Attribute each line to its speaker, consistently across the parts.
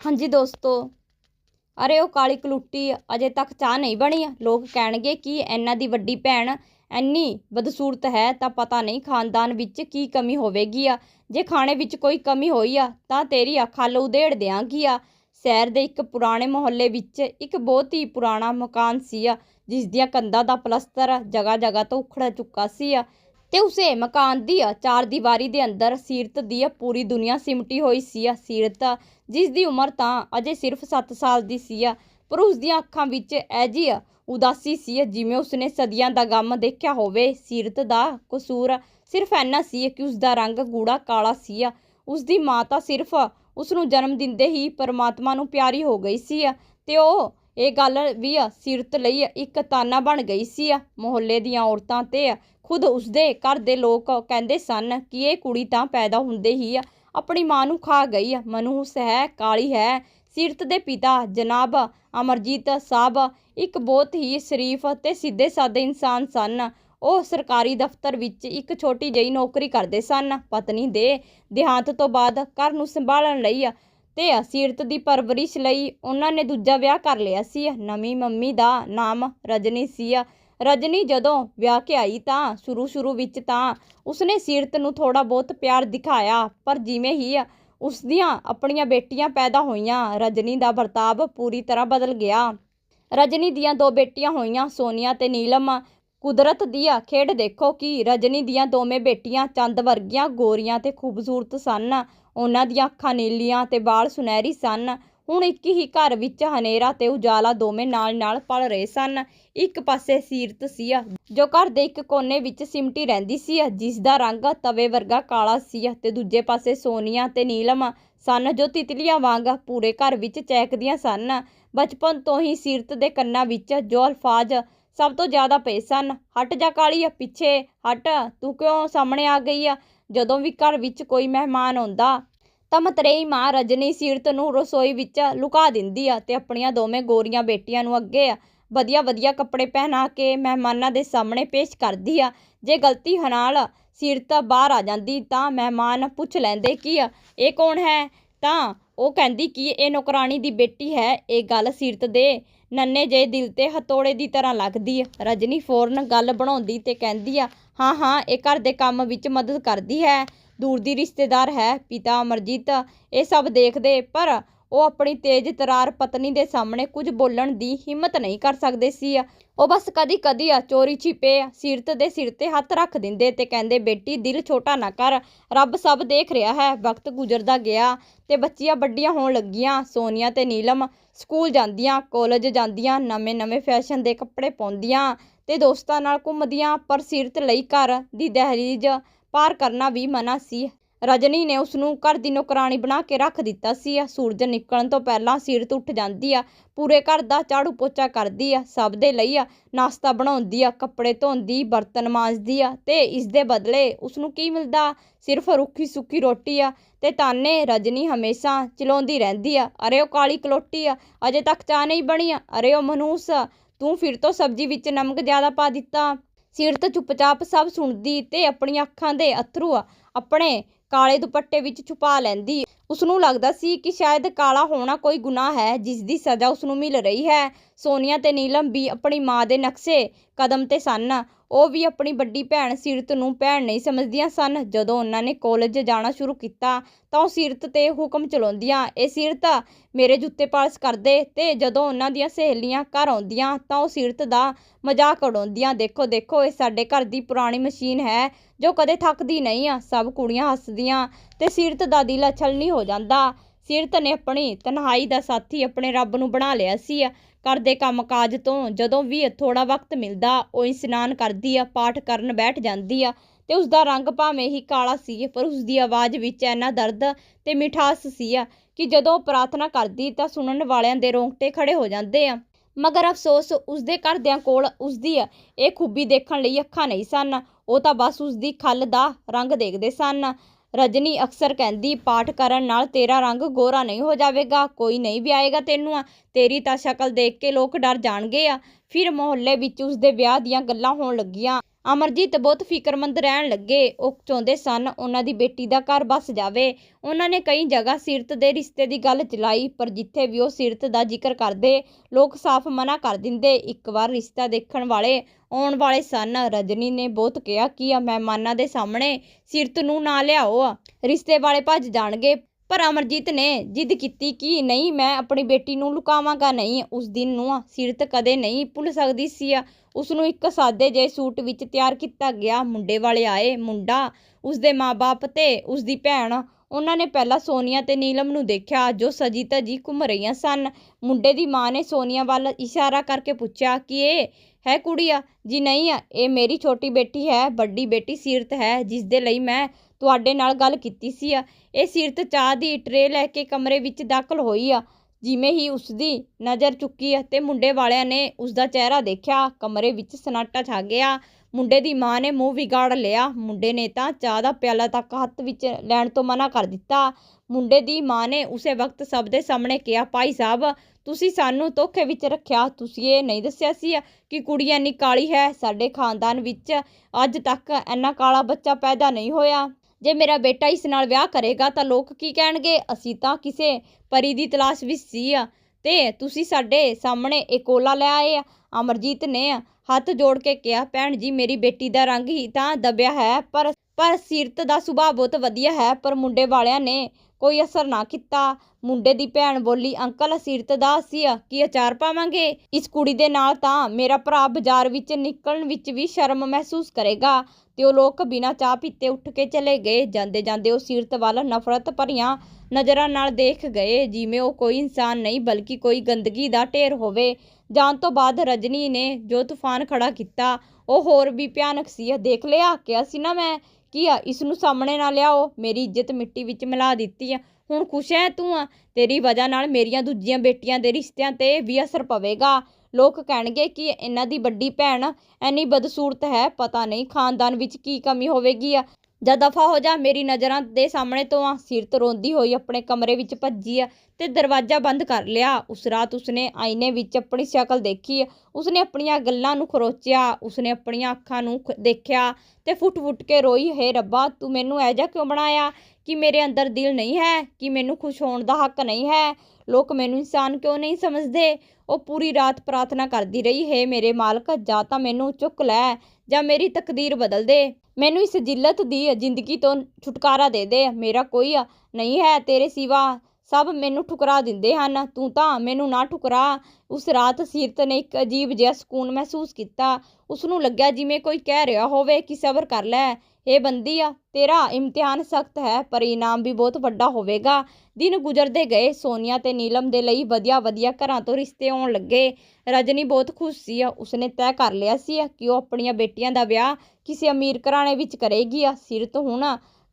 Speaker 1: ਹਾਂਜੀ ਦੋਸਤੋ, ਅਰੇ ਉਹ ਕਾਲੀ ਕਲੂਟੀ ਅਜੇ ਤੱਕ ਚਾਹ ਨਹੀਂ ਬਣੀ। ਲੋਕ ਕਹਿਣਗੇ ਕਿ ਇਹਨਾਂ ਦੀ ਵੱਡੀ ਭੈਣ ਇੰਨੀ ਬਦਸੂਰਤ ਹੈ ਤਾਂ ਪਤਾ ਨਹੀਂ ਖਾਨਦਾਨ ਵਿੱਚ ਕੀ ਕਮੀ ਹੋਵੇਗੀ ਆ। ਜੇ ਖਾਣੇ ਵਿੱਚ ਕੋਈ ਕਮੀ ਹੋਈ ਆ, ਤਾਂ ਤੇਰੀ ਅੱਖਾਂ ਉਧੇੜ ਦਿਆਂਗੀ ਆ। ਸ਼ਹਿਰ ਦੇ ਇੱਕ ਪੁਰਾਣੇ ਮੁਹੱਲੇ ਵਿੱਚ ਇੱਕ ਬਹੁਤ ਹੀ ਪੁਰਾਣਾ ਮਕਾਨ ਸੀ ਆ, ਜਿਸ ਦੀਆਂ ਕੰਧਾਂ ਦਾ ਪਲਸਤਰ ਜਗ੍ਹਾ ਜਗ੍ਹਾ ਤੋਂ ਉਖੜ ਚੁੱਕਾ ਸੀ ਆ। ਤੇ ਉਸੇ ਮਕਾਨ ਦੀ ਆ, ਚਾਰ ਦੀਵਾਰੀ ਦੇ ਅੰਦਰ ਸੀਰਤ ਦੀ ਆ, ਪੂਰੀ ਦੁਨੀਆ ਸਿਮਟੀ ਹੋਈ ਸੀ ਆ। ਸੀਰਤ ਜਿਸ ਦੀ ਉਮਰ ਤਾਂ ਅਜੇ ਸਿਰਫ 7 ਸਾਲ ਦੀ ਸੀ ਆ, ਪਰ ਉਸ ਦੀਆਂ ਅੱਖਾਂ ਵਿੱਚ ਐਜੀ ਆ, ਉਦਾਸੀ ਸੀ ਜਿਵੇਂ ਉਸਨੇ ਸਦੀਆਂ ਦਾ ਗਮ ਦੇਖਿਆ ਹੋਵੇ। ਸੀਰਤ ਦਾ ਕਸੂਰ ਸਿਰਫ ਇੰਨਾ ਸੀ ਕਿ ਉਸ ਦਾ ਰੰਗ ਗੂੜਾ ਕਾਲਾ ਸੀ ਆ। ਉਸ ਦੀ ਮਾਂ ਤਾਂ ਸਿਰਫ ਉਸ ਨੂੰ ਜਨਮ ਦਿੰਦੇ ਹੀ ਪਰਮਾਤਮਾ ਨੂੰ ਪਿਆਰੀ ਹੋ ਗਈ ਸੀ ਆ, ਤੇ ਉਹ ਇਹ ਗੱਲ ਵੀ ਆ, ਸੀਰਤ ਲਈ ਇੱਕ ਤਾਨਾ ਬਣ ਗਈ ਸੀ ਮੁਹੱਲੇ ਦੀਆਂ ਔਰਤਾਂ ਤੇ ਖੁਦ ਉਸਦੇ ਘਰ ਦੇ ਲੋਕ ਕਹਿੰਦੇ ਸਨ ਕਿ ਇਹ ਕੁੜੀ ਤਾਂ ਪੈਦਾ ਹੁੰਦੇ ਹੀ ਆ, ਆਪਣੀ ਮਾਂ ਨੂੰ ਖਾ ਗਈ ਆ। ਮਨੂਸ ਹੈ ਕਾਲੀ ਹੈ, ਸਿਰਤ ਦੇ ਪਿਤਾ ਜਨਾਬ ਅਮਰਜੀਤ ਸਾਹਿਬ ਇੱਕ ਬਹੁਤ ਹੀ ਸ਼ਰੀਫ ਤੇ ਸਿੱਧੇ ਸਾਦੇ ਇਨਸਾਨ ਸਨ। ਉਹ ਸਰਕਾਰੀ ਦਫ਼ਤਰ ਵਿੱਚ ਇੱਕ ਛੋਟੀ ਜਿਹੀ ਨੌਕਰੀ ਕਰਦੇ ਸਨ। ਪਤਨੀ ਦੇ ਦੇਹਾਂਤ ਤੋਂ ਬਾਅਦ ਘਰ ਨੂੰ ਸੰਭਾਲਣ ਲਈ ਤੇ ਸੀਰਤ ਦੀ ਪਰਵਰਿਸ਼ ਲਈ ਉਹਨਾਂ ਨੇ ਦੂਜਾ ਵਿਆਹ ਕਰ ਲਿਆ ਸੀ। ਨਵੀਂ ਮੰਮੀ ਦਾ ਨਾਮ ਰਜਨੀ ਸੀ। ਰਜਨੀ ਜਦੋਂ ਵਿਆਹ ਕੇ ਆਈ ਤਾਂ ਸ਼ੁਰੂ ਸ਼ੁਰੂ ਵਿੱਚ ਤਾਂ ਉਸਨੇ ਸੀਰਤ ਨੂੰ ਥੋੜਾ ਬਹੁਤ ਪਿਆਰ ਦਿਖਾਇਆ, ਪਰ ਜਿਵੇਂ ਹੀ ਉਸ ਦੀਆਂ ਆਪਣੀਆਂ ਬੇਟੀਆਂ ਪੈਦਾ ਹੋਈਆਂ, ਰਜਨੀ ਦਾ ਵਰਤਾਵ ਪੂਰੀ ਤਰ੍ਹਾਂ ਬਦਲ ਗਿਆ। ਰਜਨੀ ਦੀਆਂ ਦੋ ਬੇਟੀਆਂ ਹੋਈਆਂ, ਸੋਨੀਆ ਤੇ ਨੀਲਮ। ਕੁਦਰਤ ਦੀ ਖੇਡ ਦੇਖੋ ਕਿ ਰਜਨੀ ਦੀਆਂ ਦੋਵੇਂ ਬੇਟੀਆਂ ਚੰਦ ਵਰਗੀਆਂ, ਗੋਰੀਆਂ ਤੇ ਖੂਬਸੂਰਤ ਸਨ। ਉਹਨਾਂ ਦੀਆਂ ਅੱਖਾਂ ਨੀਲੀਆਂ ਤੇ ਵਾਲ ਸੁਨਹਿਰੀ ਸਨ। ਹੁਣ ਇੱਕ ਹੀ ਘਰ ਵਿੱਚ ਹਨੇਰਾ ਤੇ ਉਜਾਲਾ ਦੋਵੇਂ ਨਾਲ-ਨਾਲ ਪਲ ਰਹੇ ਸਨ। ਇੱਕ ਪਾਸੇ ਸੀਰਤ ਸੀ, ਜੋ ਘਰ ਦੇ ਇੱਕ ਕੋਨੇ ਵਿੱਚ ਸਿਮਟੀ ਰਹਿੰਦੀ ਸੀ, ਜਿਸ ਦਾ ਰੰਗ ਤਵੇ ਵਰਗਾ ਕਾਲਾ ਸੀ ਤੇ ਦੂਜੇ ਪਾਸੇ ਸੋਨੀਆ ਤੇ ਨੀਲਮ ਸਨ, ਜੋ ਤਿਤਲੀਆਂ ਵਾਂਗ ਪੂਰੇ ਘਰ ਵਿੱਚ ਚਹਿਕਦੀਆਂ ਸਨ। ਬਚਪਨ ਤੋਂ ਹੀ ਸੀਰਤ ਦੇ ਕੰਨਾਂ ਵਿੱਚ ਜੋ ਅਲਫਾਜ਼ ਸਭ ਤੋਂ ਜ਼ਿਆਦਾ ਪਏ ਸਨ, ਹਟ ਜਾ ਕਾਲੀ, ਪਿੱਛੇ ਹਟ, ਤੂੰ ਕਿਉਂ ਸਾਹਮਣੇ ਆ ਗਈ? ਆ ਜਦੋਂ ਵੀ ਘਰ ਵਿੱਚ ਕੋਈ ਮਹਿਮਾਨ ਆਉਂਦਾ ਤਾਂ ਮਤਰੇਈ ਮਾਂ ਰਜਨੀ ਸੀਰਤ ਨੂੰ ਰਸੋਈ ਵਿੱਚ ਲੁਕਾ ਦਿੰਦੀ ਆ ਤੇ ਆਪਣੀਆਂ ਦੋਵੇਂ ਗੋਰੀਆਂ ਬੇਟੀਆਂ ਨੂੰ ਅੱਗੇ ਵਧੀਆ ਵਧੀਆ ਕੱਪੜੇ ਪਹਿਨਾ ਕੇ ਮਹਿਮਾਨਾਂ ਦੇ ਸਾਹਮਣੇ ਪੇਸ਼ ਕਰਦੀ ਆ। ਜੇ ਗਲਤੀ ਨਾਲ ਸੀਰਤ ਬਾਹਰ ਆ ਜਾਂਦੀ ਤਾਂ ਮਹਿਮਾਨ ਪੁੱਛ ਲੈਂਦੇ ਕਿ ਇਹ ਕੌਣ ਹੈ? ਤਾਂ ਉਹ ਕਹਿੰਦੀ ਕਿ ਇਹ ਨੌਕਰਾਨੀ ਦੀ ਬੇਟੀ ਹੈ। ਇਹ ਗੱਲ ਸੀਰਤ ਦੇ ਨੰਨੇ ਜੇ ਦਿਲ ਤੇ ਹਤੋੜੇ ਦੀ ਤਰ੍ਹਾਂ ਲੱਗਦੀ ਹੈ ਰਜਨੀ ਫੌਰਨ ਗੱਲ ਬਣਾਉਂਦੀ ਤੇ ਕਹਿੰਦੀ ਆ, ਹਾਂ ਹਾਂ, ਇਹ ਘਰ ਦੇ ਕੰਮ ਵਿੱਚ ਮਦਦ ਕਰਦੀ ਹੈ। ਦੂਰ ਦੀ ਰਿਸ਼ਤੇਦਾਰ ਹੈ, ਪਿਤਾ ਅਮਰਜੀਤ, ਇਹ ਸਭ ਦੇਖਦੇ, ਪਰ ਉਹ ਆਪਣੀ ਤੇਜ਼ ਤਰਾਰ ਪਤਨੀ ਦੇ ਸਾਹਮਣੇ ਕੁਝ ਬੋਲਣ ਦੀ ਹਿੰਮਤ ਨਹੀਂ ਕਰ ਸਕਦੇ ਸੀ। ਉਹ ਬਸ ਕਦੀ ਕਦੀ ਆ ਚੋਰੀ ਛਿਪੇ, ਸਿਰਤ ਦੇ ਸਿਰ ਤੇ ਹੱਥ ਰੱਖ ਦਿੰਦੇ ਤੇ ਕਹਿੰਦੇ, ਬੇਟੀ, ਦਿਲ ਛੋਟਾ ਨਾ ਕਰ, ਰੱਬ ਸਭ ਦੇਖ ਰਿਹਾ ਹੈ। ਵਕਤ ਗੁਜ਼ਰਦਾ ਗਿਆ ਤੇ ਬੱਚੀਆਂ ਵੱਡੀਆਂ ਹੋਣ ਲੱਗੀਆਂ, ਸੋਨੀਆ ਤੇ ਨੀਲਮ ਸਕੂਲ ਜਾਂਦੀਆਂ, ਕਾਲਜ ਜਾਂਦੀਆਂ ਨਵੇਂ ਨਵੇਂ ਫੈਸ਼ਨ ਦੇ ਕੱਪੜੇ ਪਾਉਂਦੀਆਂ ਤੇ ਦੋਸਤਾਂ ਨਾਲ ਘੁੰਮਦੀਆਂ, ਪਰ ਸਿਰਤ ਲਈ ਘਰ ਦੀ ਦਹਲੀਜ਼ ਪਾਰ ਕਰਨਾ ਵੀ ਮਨਾ ਸੀ। ਰਜਨੀ ਨੇ ਉਸ ਨੂੰ ਘਰ ਦੀ ਨੌਕਰਾਨੀ ਬਣਾ ਕੇ ਰੱਖ ਦਿੱਤਾ ਸੀ। ਸੂਰਜ ਨਿਕਲਣ ਤੋਂ ਪਹਿਲਾਂ ਸਿਰਤ ਉੱਠ ਜਾਂਦੀ ਆ, ਪੂਰੇ ਘਰ ਦਾ ਝਾੜੂ ਪੋਚਾ ਕਰਦੀ ਆ, ਸਭ ਦੇ ਲਈ ਆ, ਨਾਸ਼ਤਾ ਬਣਾਉਂਦੀ ਆ, ਕੱਪੜੇ ਧੋਂਦੀ, ਬਰਤਨ ਮਾਂਜਦੀ ਆ ਤੇ ਇਸ ਦੇ ਬਦਲੇ ਉਸ ਨੂੰ ਕੀ ਮਿਲਦਾ? ਸਿਰਫ ਰੁੱਖੀ ਸੁੱਕੀ ਰੋਟੀ ਆ ਤੇ ਤਾਨੇ ਰਜਨੀ ਹਮੇਸ਼ਾ ਚਲਾਉਂਦੀ ਰਹਿੰਦੀ ਆ। ਅਰੇ ਉਹ ਕਾਲੀ ਕਲੋਟੀ ਆ, ਅਜੇ ਤੱਕ ਚਾਹ ਨਹੀਂ ਬਣੀ ਆ। ਅਰੇ ਉਹ ਮਨੂਸ ਤੂੰ ਫਿਰ ਤੋਂ ਸਬਜ਼ੀ ਵਿੱਚ ਨਮਕ ਜ਼ਿਆਦਾ ਪਾ ਦਿੱਤਾ। ਸੀਰਤ ਚੁੱਪਚਾਪ ਸਭ ਸੁਣਦੀ ਤੇ ਆਪਣੀਆਂ ਅੱਖਾਂ ਦੇ ਅਥਰੂ ਆਪਣੇ ਕਾਲੇ ਦੁਪੱਟੇ ਵਿੱਚ ਛੁਪਾ ਲੈਂਦੀ। ਉਸ ਨੂੰ ਲੱਗਦਾ ਸੀ ਕਿ ਸ਼ਾਇਦ ਕਾਲਾ ਹੋਣਾ ਕੋਈ ਗੁਨਾਹ ਹੈ, ਜਿਸ ਦੀ ਸਜ਼ਾ ਉਸ ਨੂੰ ਮਿਲ ਰਹੀ ਹੈ। ਸੋਨੀਆ ਤੇ ਨੀਲਮ ਵੀ ਆਪਣੀ ਮਾਂ ਦੇ ਨਕਸ਼ੇ ਕਦਮ ਤੇ ਸਨ। ਉਹ ਵੀ ਆਪਣੀ ਵੱਡੀ ਭੈਣ ਸੀਰਤ ਨੂੰ ਭੈਣ ਨਹੀਂ ਸਮਝਦੀਆਂ ਸਨ। ਜਦੋਂ ਉਹਨਾਂ ਨੇ ਕਾਲਜ ਜਾਣਾ ਸ਼ੁਰੂ ਕੀਤਾ, ਤਾਂ ਉਹ ਸੀਰਤ ਤੇ ਹੁਕਮ ਚਲਾਉਂਦੀਆਂ, ਇਹ ਸਿਰਤ ਮੇਰੇ ਜੁੱਤੇ ਪਾਲਸ ਕਰਦੇ ਤੇ ਜਦੋਂ ਉਹਨਾਂ ਦੀਆਂ ਸਹੇਲੀਆਂ ਘਰ ਆਉਂਦੀਆਂ, ਤਾਂ ਉਹ ਸੀਰਤ ਦਾ ਮਜ਼ਾਕ ਉਡਾਉਂਦੀਆਂ, ਦੇਖੋ ਦੇਖੋ, ਇਹ ਸਾਡੇ ਘਰ ਦੀ ਪੁਰਾਣੀ ਮਸ਼ੀਨ ਹੈ। ਜੋ ਕਦੇ ਥੱਕਦੀ ਨਹੀਂ ਆ, ਸਭ ਕੁੜੀਆਂ ਹੱਸਦੀਆਂ ਤੇ ਸੀਰਤ ਦਾ ਦਿਲ ਅਛਲ ਨਹੀਂ ਹੋ ਜਾਂਦਾ। ਸੀਰਤ ਨੇ ਆਪਣੀ ਤਨਹਾਈ ਦਾ ਸਾਥੀ ਆਪਣੇ ਰੱਬ ਨੂੰ ਬਣਾ ਲਿਆ ਸੀ ਕਰਦੇ ਕੰਮਕਾਜ ਤੋਂ ਜਦੋਂ ਵੀ ਥੋੜਾ ਵਕਤ ਮਿਲਦਾ, ਉਹ ਇਸ਼ਨਾਨ ਕਰਦੀ ਆ, ਪਾਠ ਕਰਨ ਬੈਠ ਜਾਂਦੀ ਆ ਤੇ ਉਸ ਦਾ ਰੰਗ ਭਾਵੇਂ ਹੀ ਕਾਲਾ ਸੀ, ਪਰ ਉਸ ਦੀ ਆਵਾਜ਼ ਵਿੱਚ ਇੰਨਾ ਦਰਦ ਤੇ ਮਿਠਾਸ ਸੀ ਆ ਕਿ ਜਦੋਂ ਪ੍ਰਾਰਥਨਾ ਕਰਦੀ ਤਾਂ ਸੁਣਨ ਵਾਲਿਆਂ ਦੇ ਰੋਂਗਟੇ ਖੜੇ ਹੋ ਜਾਂਦੇ ਆ। ਮਗਰ ਅਫਸੋਸ ਉਸ ਦੇ ਘਰਦਿਆਂ ਕੋਲ ਉਸ ਦੀ ਇਹ ਖੂਬੀ ਦੇਖਣ ਲਈ ਅੱਖਾਂ ਨਹੀਂ ਸਨ। ਉਹ ਤਾਂ ਬਸ ਉਸ ਦੀ ਖੱਲ ਦਾ ਰੰਗ ਦੇਖਦੇ ਸਨ। ਰਜਨੀ ਅਕਸਰ ਕਹਿੰਦੀ, ਪਾਠ ਕਰਨ ਨਾਲ ਤੇਰਾ ਰੰਗ ਗੋਰਾ ਨਹੀਂ ਹੋ ਜਾਵੇਗਾ। ਕੋਈ ਨਹੀਂ ਵਿਆਹੇਗਾ ਆਏਗਾ ਤੈਨੂੰ ਤੇਰੀ ਤਾਂ ਸ਼ਕਲ ਦੇਖ ਕੇ ਲੋਕ ਡਰ ਜਾਣਗੇ ਆ। ਫਿਰ ਮੁਹੱਲੇ ਵਿੱਚ ਉਸ ਦੇ ਵਿਆਹ ਦੀਆਂ ਗੱਲਾਂ ਹੋਣ ਲੱਗੀਆਂ। ਅਮਰਜੀਤ ਬਹੁਤ ਫਿਕਰਮੰਦ ਰਹਿਣ ਲੱਗੇ। ਉਹ ਚਾਹੁੰਦੇ ਸਨ ਉਹਨਾਂ ਦੀ ਬੇਟੀ ਦਾ ਘਰ ਬਸ ਜਾਵੇ। ਉਹਨਾਂ ਨੇ ਕਈ ਜਗ੍ਹਾ ਸਿਰਤ ਦੇ ਰਿਸ਼ਤੇ ਦੀ ਗੱਲ ਚਲਾਈ, ਪਰ ਜਿੱਥੇ ਵੀ ਉਹ ਸਿਰਤ ਦਾ ਜ਼ਿਕਰ ਕਰਦੇ, ਲੋਕ ਸਾਫ਼ ਮਨਾ ਕਰ ਦਿੰਦੇ। ਇੱਕ ਵਾਰ ਰਿਸ਼ਤਾ ਦੇਖਣ ਵਾਲੇ, ਆਉਣ ਵਾਲੇ ਸਨ। ਰਜਨੀ ਨੇ ਬਹੁਤ ਕਿਹਾ ਕਿ ਆ ਮਹਿਮਾਨਾਂ ਦੇ ਸਾਹਮਣੇ ਸਿਰਤ ਨੂੰ ਨਾ ਲਿਆਓ। ਰਿਸ਼ਤੇ ਵਾਲੇ ਭੱਜ ਜਾਣਗੇ। ਪਰ ਅਮਰਜੀਤ ਨੇ ਜਿੱਦ ਕੀਤੀ ਕਿ ਨਹੀਂ, ਮੈਂ ਆਪਣੀ ਬੇਟੀ ਨੂੰ ਲੁਕਾਵਾਂਗਾ। ਨਹੀਂ, ਉਸ ਦਿਨ ਨੂੰ ਸੀਰਤ ਕਦੇ ਨਹੀਂ ਭੁੱਲ ਸਕਦੀ ਸੀ। ਉਸ ਨੂੰ ਇੱਕ ਸਾਦੇ ਜਿਹੇ ਸੂਟ ਵਿੱਚ ਤਿਆਰ ਕੀਤਾ ਗਿਆ। ਮੁੰਡੇ ਵਾਲੇ ਆਏ। ਮੁੰਡਾ ਉਸ ਦੇ ਮਾਪੇ ਤੇ ਉਸ ਦੀ ਭੈਣ। ਉਹਨਾਂ ਨੇ ਪਹਿਲਾਂ ਸੋਨੀਆ ਤੇ ਨੀਲਮ ਨੂੰ ਦੇਖਿਆ, ਜੋ ਸਜੀ ਧਜੀ ਘੁੰਮ ਰਹੀਆਂ ਸਨ। ਮੁੰਡੇ ਦੀ ਮਾਂ ਨੇ ਸੋਨੀਆ ਵੱਲ ਇਸ਼ਾਰਾ ਕਰਕੇ ਪੁੱਛਿਆ ਕਿ ਇਹ ਹੈ ਕੁੜੀਆ? ਜੀ ਨਹੀਂ, ਇਹ ਮੇਰੀ ਛੋਟੀ ਬੇਟੀ ਹੈ। ਵੱਡੀ ਬੇਟੀ ਸੀਰਤ ਹੈ ਜਿਸ ਦੇ ਲਈ ਮੈਂ ਤੁਹਾਡੇ ਨਾਲ ਗੱਲ ਕੀਤੀ ਸੀ ਆ। ਇਹ ਸੀਰਤ ਚਾਹ ਦੀ ਟਰੇ ਲੈ ਕੇ ਕਮਰੇ ਵਿੱਚ ਦਾਖਲ ਹੋਈ ਆ। ਜਿਵੇਂ ਹੀ ਉਸ ਦੀ ਨਜ਼ਰ ਚੁੱਕੀ ਅਤੇ ਮੁੰਡੇ ਵਾਲਿਆਂ ਨੇ ਉਸ ਦਾ ਚਿਹਰਾ ਦੇਖਿਆ, ਕਮਰੇ ਵਿੱਚ ਸਨਾਟਾ ਛਾ ਗਿਆ। ਮੁੰਡੇ ਦੀ ਮਾਂ ਨੇ ਮੂੰਹ ਵਿਗਾੜ ਲਿਆ। ਮੁੰਡੇ ਨੇ ਤਾਂ ਚਾਹ ਦਾ ਪਿਆਲਾ ਤੱਕ ਹੱਥ ਵਿੱਚ ਲੈਣ ਤੋਂ ਮਨਾ ਕਰ ਦਿੱਤਾ। ਮੁੰਡੇ ਦੀ ਮਾਂ ਨੇ ਉਸੇ ਵਕਤ ਸਭ ਦੇ ਸਾਹਮਣੇ ਕਿਹਾ, ਭਾਈ ਸਾਹਿਬ, ਤੁਸੀਂ ਸਾਨੂੰ ਧੋਖੇ ਵਿੱਚ ਰੱਖਿਆ। ਤੁਸੀਂ ਇਹ ਨਹੀਂ ਦੱਸਿਆ ਸੀ ਕਿ ਕੁੜੀ ਇੰਨੀ ਕਾਲੀ ਹੈ। ਸਾਡੇ ਖਾਨਦਾਨ ਵਿੱਚ ਅੱਜ ਤੱਕ ਇੰਨਾ ਕਾਲਾ ਬੱਚਾ ਪੈਦਾ ਨਹੀਂ ਹੋਇਆ। ਜੇ ਮੇਰਾ ਬੇਟਾ ਇਸ ਨਾਲ ਵਿਆਹ ਕਰੇਗਾ ਤਾਂ ਲੋਕ ਕੀ ਕਹਿਣਗੇ? ਅਸੀਂ ਤਾਂ ਕਿਸੇ ਪਰੀ ਦੀ ਤਲਾਸ਼ ਵਿੱਚ ਸੀ ਆ। ਤੇ ਤੁਸੀਂ ਸਾਡੇ ਸਾਹਮਣੇ ਇਹ ਕੋਲਾ ਲੈ ਆਏ ਆ, ਅਮਰਜੀਤ ਨੇ ਹੱਥ ਜੋੜ ਕੇ ਕਿਹਾ, ਭੈਣ ਜੀ, ਮੇਰੀ ਬੇਟੀ ਦਾ ਰੰਗ ਹੀ ਤਾਂ ਦਬਿਆ ਹੈ, ਪਰ ਪਰ ਸੀਰਤ ਦਾ ਸੁਭਾਅ ਬਹੁਤ ਵਧੀਆ ਹੈ, ਪਰ ਮੁੰਡੇ ਵਾਲਿਆਂ ਨੇ ਕੋਈ ਅਸਰ ਨਾ ਕੀਤਾ। ਮੁੰਡੇ ਦੀ ਭੈਣ ਬੋਲੀ, ਅੰਕਲ ਸੀਰਤ ਦਾ ਅਸੀਂ ਕੀ ਅਚਾਰ ਪਾਵਾਂਗੇ? ਇਸ ਕੁੜੀ ਦੇ ਨਾਲ ਤਾਂ ਮੇਰਾ ਭਰਾ ਬਾਜ਼ਾਰ ਵਿੱਚ ਨਿਕਲਣ ਵਿੱਚ ਵੀ ਸ਼ਰਮ ਮਹਿਸੂਸ ਕਰੇਗਾ। ਤੇ ਉਹ ਲੋਕ ਬਿਨਾਂ ਚਾਹ ਪੀਤੇ ਉੱਠ ਕੇ ਚਲੇ ਗਏ। ਜਾਂਦੇ ਜਾਂਦੇ ਉਹ ਸੀਰਤ ਵੱਲ ਨਫ਼ਰਤ ਭਰੀਆਂ ਨਜ਼ਰਾਂ ਨਾਲ ਦੇਖ ਗਏ, ਜਿਵੇਂ ਉਹ ਕੋਈ ਇਨਸਾਨ ਨਹੀਂ, ਬਲਕਿ ਕੋਈ ਗੰਦਗੀ ਦਾ ਢੇਰ ਹੋਵੇ। ਜਾਣ ਤੋਂ ਬਾਅਦ ਰਜਨੀ ਨੇ ਜੋ ਤੂਫਾਨ ਖੜਾ ਕੀਤਾ, ਉਹ ਹੋਰ ਵੀ ਭਿਆਨਕ ਸੀ। ਦੇਖ ਲਿਆ, ਕਿਹਾ ਸੀ ਨਾ ਮੈਂ ਕੀ ਆ? ਇਸ ਨੂੰ ਸਾਹਮਣੇ ਨਾ ਲਿਆਓ। ਮੇਰੀ ਇੱਜ਼ਤ ਮਿੱਟੀ ਵਿੱਚ ਮਿਲਾ ਦਿੱਤੀ ਆ। ਹੁਣ ਖੁਸ਼ ਹੈ ਤੂੰ ਆ? ਤੇਰੀ ਵਜ੍ਹਾ ਨਾਲ ਮੇਰੀਆਂ ਦੂਜੀਆਂ ਬੇਟੀਆਂ ਦੇ ਰਿਸ਼ਤਿਆਂ ਤੇ ਵੀ ਅਸਰ ਪਵੇਗਾ। ਲੋਕ ਕਹਿਣਗੇ ਕਿ ਇਹਨਾਂ ਦੀ ਵੱਡੀ ਭੈਣ ਐਨੀ ਬਦਸੂਰਤ ਹੈ, ਪਤਾ ਨਹੀਂ ਖਾਨਦਾਨ ਵਿੱਚ ਕੀ ਕਮੀ ਹੋਵੇਗੀ ਆ। ਜਦ ਦਫਾ ਹੋ ਜਾ, ਮੇਰੀ ਨਜ਼ਰਾਂ ਦੇ ਸਾਹਮਣੇ ਤੋਂ ਆ ਸਿਰਤ ਰੋਂਦੀ ਹੋਈ ਆਪਣੇ ਕਮਰੇ ਵਿੱਚ ਭੱਜੀ ਆ ਤੇ ਦਰਵਾਜ਼ਾ ਬੰਦ ਕਰ ਲਿਆ। ਉਸ ਰਾਤ ਉਸਨੇ ਆਈਨੇ ਵਿੱਚ ਆਪਣੀ ਸ਼ਕਲ ਦੇਖੀ ਉਸਨੇ ਆਪਣੀਆਂ ਗੱਲਾਂ ਨੂੰ ਖਰੋਚਿਆ, ਉਸਨੇ ਆਪਣੀਆਂ ਅੱਖਾਂ ਨੂੰ ਦੇਖਿਆ ਤੇ ਫੁੱਟ-ਫੁੱਟ ਕੇ ਰੋਈ, ਹੈ ਰੱਬਾ, ਤੂੰ ਮੈਨੂੰ ਐਜਾ ਕਿਉਂ ਬਣਾਇਆ ਕਿ ਮੇਰੇ ਅੰਦਰ ਦਿਲ ਨਹੀਂ ਹੈ, ਕਿ ਮੈਨੂੰ ਖੁਸ਼ ਹੋਣ ਦਾ ਹੱਕ ਨਹੀਂ ਹੈ? ਲੋਕ ਮੈਨੂੰ ਇਨਸਾਨ ਕਿਉਂ ਨਹੀਂ ਸਮਝਦੇ? ਉਹ ਪੂਰੀ ਰਾਤ ਪ੍ਰਾਰਥਨਾ ਕਰਦੀ ਰਹੀ, ਹੈ ਮੇਰੇ ਮਾਲਕ, ਜਾਂ ਤਾਂ ਮੈਨੂੰ ਚੁੱਕ ਲੈ ਜਾਂ ਮੇਰੀ ਤਕਦੀਰ ਬਦਲ ਦੇ। ਮੈਨੂੰ ਇਸ ਜਿੱਲਤ ਦੀ ਜ਼ਿੰਦਗੀ ਤੋਂ ਛੁਟਕਾਰਾ ਦੇ ਦੇ। ਮੇਰਾ ਕੋਈ ਨਹੀਂ ਹੈ ਤੇਰੇ ਸਿਵਾ। ਸਭ ਮੈਨੂੰ ਠੁਕਰਾ ਦਿੰਦੇ ਹਨ। ਤੂੰ ਤਾਂ ਮੈਨੂੰ ਨਾ ਠੁਕਰਾ। ਉਸ ਰਾਤ ਸੀਰਤ ਨੇ ਇੱਕ ਅਜੀਬ ਜਿਹਾ ਸਕੂਨ ਮਹਿਸੂਸ ਕੀਤਾ। ਉਸ ਨੂੰ ਲੱਗਿਆ ਜਿਵੇਂ ਕੋਈ ਕਹਿ ਰਿਹਾ ਹੋਵੇ ਕਿ ਸਬਰ ਕਰ ਲੈ। ਇਹ ਬੰਦੀ ਆ ਤੇਰਾ ਇਮਤਿਹਾਨ ਸਖਤ ਹੈ, ਪਰ ਇਨਾਮ ਵੀ ਬਹੁਤ ਵੱਡਾ ਹੋਵੇਗਾ। ਦਿਨ ਗੁਜ਼ਰਦੇ ਗਏ। ਸੋਨੀਆ ਤੇ ਨੀਲਮ ਦੇ ਲਈ ਵਧੀਆ ਵਧੀਆ ਘਰਾਂ ਤੋਂ ਰਿਸ਼ਤੇ ਆਉਣ ਲੱਗੇ। ਰਜਨੀ ਬਹੁਤ ਖੁਸ਼ ਸੀ। ਉਸਨੇ ਤੈਅ ਕਰ ਲਿਆ ਸੀ ਕਿ ਉਹ ਆਪਣੀਆਂ ਬੇਟੀਆਂ ਦਾ ਵਿਆਹ ਕਿਸੇ ਅਮੀਰ ਘਰਾਣੇ ਵਿੱਚ ਕਰੇਗੀ। ਆ ਸਿਰਤ ਹੁਣ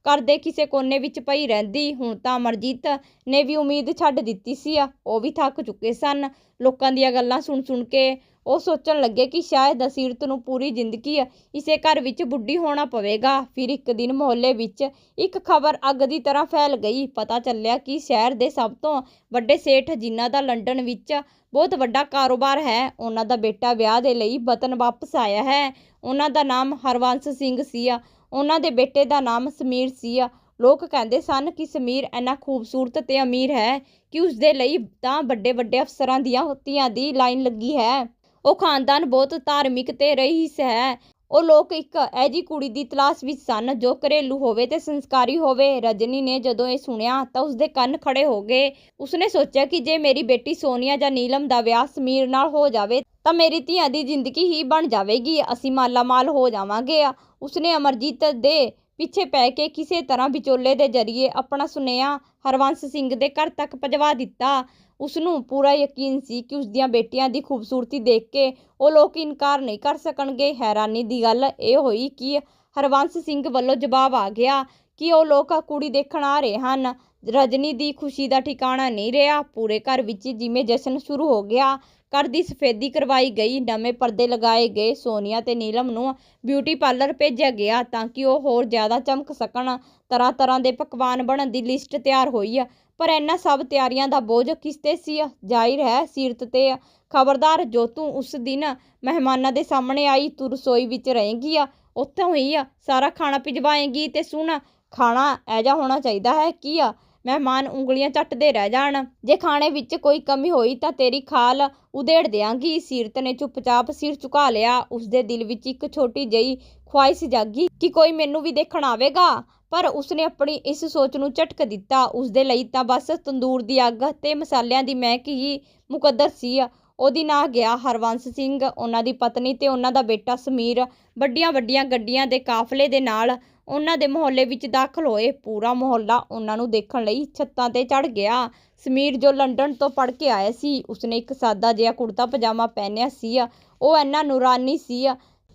Speaker 1: ਘਰ ਦੇ ਕਿਸੇ ਕੋਨੇ ਵਿੱਚ ਪਈ ਰਹਿੰਦੀ। ਹੁਣ ਤਾਂ ਅਮਰਜੀਤ ਨੇ ਵੀ ਉਮੀਦ ਛੱਡ ਦਿੱਤੀ ਸੀ ਉਹ ਵੀ ਥੱਕ ਚੁੱਕੇ ਸਨ। ਲੋਕਾਂ ਦੀਆਂ ਗੱਲਾਂ ਸੁਣ ਸੁਣ ਕੇ ਉਹ ਸੋਚਣ ਲੱਗੇ ਕਿ ਸ਼ਾਇਦ ਅਸੀਰਤ ਨੂੰ ਪੂਰੀ ਜ਼ਿੰਦਗੀ ਇਸੇ ਘਰ ਵਿੱਚ ਬੁੱਢੀ ਹੋਣਾ ਪਵੇਗਾ। ਫਿਰ ਇੱਕ ਦਿਨ ਮੁਹੱਲੇ ਵਿੱਚ ਇੱਕ ਖਬਰ ਅੱਗ ਦੀ ਤਰ੍ਹਾਂ ਫੈਲ ਗਈ। ਪਤਾ ਚੱਲਿਆ ਕਿ ਸ਼ਹਿਰ ਦੇ ਸਭ ਤੋਂ ਵੱਡੇ ਸੇਠ ਜਿਨ੍ਹਾਂ ਦਾ ਲੰਡਨ ਵਿੱਚ ਬਹੁਤ ਵੱਡਾ ਕਾਰੋਬਾਰ ਹੈ, ਉਹਨਾਂ ਦਾ ਬੇਟਾ ਵਿਆਹ ਦੇ ਲਈ ਵਤਨ ਵਾਪਸ ਆਇਆ ਹੈ। ਉਹਨਾਂ ਦਾ ਨਾਮ ਹਰਵੰਸ ਸਿੰਘ ਸੀ ਉਹਨਾਂ ਦੇ ਬੇਟੇ ਦਾ ਨਾਮ ਸਮੀਰ ਸੀ ਲੋਕ ਕਹਿੰਦੇ ਸਨ ਕਿ ਸਮੀਰ ਇੰਨਾ ਖੂਬਸੂਰਤ ਤੇ ਅਮੀਰ ਹੈ ਕਿ ਉਸ ਦੇ ਲਈ ਤਾਂ ਵੱਡੇ ਵੱਡੇ ਅਫਸਰਾਂ ਦੀਆਂ ਧੀਆਂ ਦੀ ਲਾਈਨ ਲੱਗੀ ਹੈ। ਉਹ ਖਾਨਦਾਨ ਬਹੁਤ ਧਾਰਮਿਕ ਤੇ ਰਹੀਸ ਹੈ। ਉਹ ਲੋਕ ਇੱਕ ਐਜੀ ਕੁੜੀ ਦੀ ਤਲਾਸ਼ ਵਿੱਚ ਸਨ ਜੋ ਘਰੇਲੂ ਹੋਵੇ ਤੇ ਸੰਸਕਾਰੀ ਹੋਵੇ। ਰਜਨੀ ਨੇ ਜਦੋਂ ਇਹ ਸੁਣਿਆ ਤਾਂ ਉਸਦੇ ਕੰਨ ਖੜੇ ਹੋ ਗਏ। ਉਸਨੇ ਸੋਚਿਆ ਕਿ ਜੇ ਮੇਰੀ ਬੇਟੀ ਸੋਨੀਆ ਜਾਂ ਨੀਲਮ ਦਾ ਵਿਆਹ ਸਮੀਰ ਨਾਲ ਹੋ ਜਾਵੇ ਤਾਂ ਮੇਰੀ ਧੀਆਂ ਦੀ ਜ਼ਿੰਦਗੀ ਹੀ ਬਣ ਜਾਵੇਗੀ। ਅਸੀਂ ਮਾਲਾ ਮਾਲ ਹੋ ਜਾਵਾਂਗੇ। ਉਸਨੇ ਅਮਰਜੀਤ ਦੇ ਪਿੱਛੇ ਪੈ ਕੇ ਕਿਸੇ ਤਰ੍ਹਾਂ ਵਿਚੋਲੇ ਦੇ ਜ਼ਰੀਏ ਆਪਣਾ ਸੁਨੇਹਾ ਹਰਵੰਸ ਸਿੰਘ ਦੇ ਘਰ ਤੱਕ ਭਜਵਾ ਦਿੱਤਾ। ਉਸ ਨੂੰ ਪੂਰਾ ਯਕੀਨ ਸੀ ਕਿ ਉਸ ਦੀਆਂ ਬੇਟੀਆਂ ਦੀ ਖੂਬਸੂਰਤੀ ਦੇਖ ਕੇ ਉਹ ਲੋਕ ਇਨਕਾਰ ਨਹੀਂ ਕਰ ਸਕਣਗੇ। ਹੈਰਾਨੀ ਦੀ ਗੱਲ ਇਹ ਹੋਈ ਕਿ ਹਰਵੰਸ ਸਿੰਘ ਵੱਲੋਂ ਜਵਾਬ ਆ ਗਿਆ ਕਿ ਉਹ ਲੋਕ ਕੁੜੀ ਦੇਖਣ ਆ ਰਹੇ ਹਨ। ਰਜਨੀ ਦੀ ਖੁਸ਼ੀ ਦਾ ਠਿਕਾਣਾ ਨਹੀਂ ਰਿਹਾ। ਪੂਰੇ ਘਰ ਵਿੱਚ ਜਿਵੇਂ ਜਸ਼ਨ ਸ਼ੁਰੂ ਹੋ ਗਿਆ, ਘਰ ਦੀ ਸਫੇਦੀ ਕਰਵਾਈ ਗਈ, ਨਵੇਂ ਪਰਦੇ ਲਗਾਏ ਗਏ, ਸੋਨੀਆ ਤੇ ਨੀਲਮ ਨੂੰ ਬਿਊਟੀ ਪਾਰਲਰ ਭੇਜਿਆ ਗਿਆ ਤਾਂ ਕਿ ਉਹ ਹੋਰ ਜ਼ਿਆਦਾ ਚਮਕ ਸਕਣ। ਤਰ੍ਹਾਂ ਤਰ੍ਹਾਂ ਦੇ ਪਕਵਾਨ ਬਣਨ ਦੀ ਲਿਸਟ ਤਿਆਰ ਹੋਈ। ਆ ਪਰ ਇਹਨਾਂ ਸਭ ਤਿਆਰੀਆਂ ਦਾ ਬੋਝ ਕਿਸ ਤੇ ਸੀ? ਜ਼ਾਹਿਰ ਹੈ, ਸੀਰਤ ਤੇ ਖਬਰਦਾਰ ਜੋ ਤੂੰ ਉਸ ਦਿਨ ਮਹਿਮਾਨਾਂ ਦੇ ਸਾਹਮਣੇ ਆਈ, ਤੂੰ ਰਸੋਈ ਵਿੱਚ ਰਹੇਂਗੀ ਆ? ਉੱਥੋਂ ਹੀ ਆ? ਸਾਰਾ ਖਾਣਾ ਭਿਜਵਾਏਂਗੀ ਤੇ ਸੁਣ, ਖਾਣਾ ਐਜਾ ਹੋਣਾ ਚਾਹੀਦਾ ਹੈ ਕੀ ਆ? ਮਹਿਮਾਨ ਉਂਗਲੀਆਂ ਚੱਟਦੇ ਰਹਿ ਜਾਣ। ਜੇ ਖਾਣੇ ਵਿੱਚ ਕੋਈ ਕਮੀ ਹੋਈ ਤਾਂ ਤੇਰੀ ਖਾਲ ਉਧੇੜ ਦਿਆਂਗੀ। ਸੀਰਤ ਨੇ ਚੁੱਪਚਾਪ ਸਿਰ ਝੁਕਾ ਲਿਆ। ਉਸਦੇ ਦਿਲ ਵਿੱਚ ਇੱਕ ਛੋਟੀ ਜਿਹੀ ਖੁਆਇਸ਼ ਜਾਗੀ ਕਿ ਕੋਈ ਮੈਨੂੰ ਵੀ ਦੇਖਣ ਆਵੇਗਾ। ਪਰ ਉਸਨੇ ਆਪਣੀ ਇਸ ਸੋਚ ਨੂੰ ਝਟਕ ਦਿੱਤਾ। ਉਸਦੇ ਲਈ ਤਾਂ ਬਸ ਤੰਦੂਰ ਦੀ ਅੱਗ ਤੇ ਮਸਾਲਿਆਂ ਦੀ ਮਹਿਕ ਹੀ ਮੁਕੱਦਰ ਸੀ। ਉਹਦੀ ਨਾਂ ਗਿਆ ਹਰਵੰਸ ਸਿੰਘ। ਉਹਨਾਂ ਦੀ ਪਤਨੀ ਤੇ ਉਹਨਾਂ ਦਾ ਬੇਟਾ ਸਮੀਰ ਵੱਡੀਆਂ ਵੱਡੀਆਂ ਗੱਡੀਆਂ ਦੇ ਕਾਫਲੇ ਦੇ ਨਾਲ ਉਹਨਾਂ ਦੇ ਮੁਹੱਲੇ ਵਿੱਚ ਦਾਖਲ ਹੋਏ। ਪੂਰਾ ਮੁਹੱਲਾ ਉਹਨਾਂ ਨੂੰ ਦੇਖਣ ਲਈ ਛੱਤਾਂ ਤੇ ਚੜ ਗਿਆ। ਸਮੀਰ ਜੋ ਲੰਡਨ ਤੋਂ ਪੜ੍ਹ ਕੇ ਆਇਆ ਸੀ, ਉਸਨੇ ਇੱਕ ਸਾਦਾ ਜਿਹਾ ਕੁੜਤਾ ਪਜਾਮਾ ਪਹਿਨਿਆ ਸੀ। ਉਹ ਇੰਨਾ ਨੂਰਾਨੀ ਸੀ